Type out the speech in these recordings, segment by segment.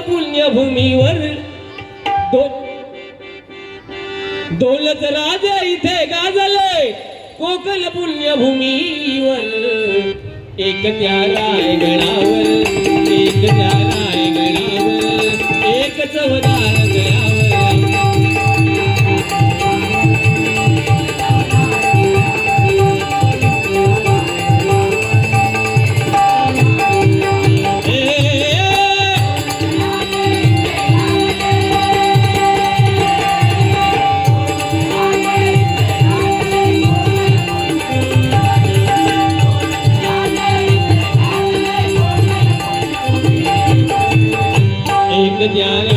पुण्यभूमीवर. दौलत राजा इथे गाजले कोकण पुण्यभूमीवर. एक त्या रायगडावर एक त्या रायगडावर एक चवदार एक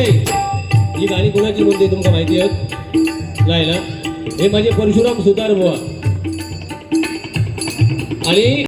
ही गाणी कोणाची बोलते तुमका माहिती आहेत? नाही ना हे माझे परशुराम सुतार बुवा. आणि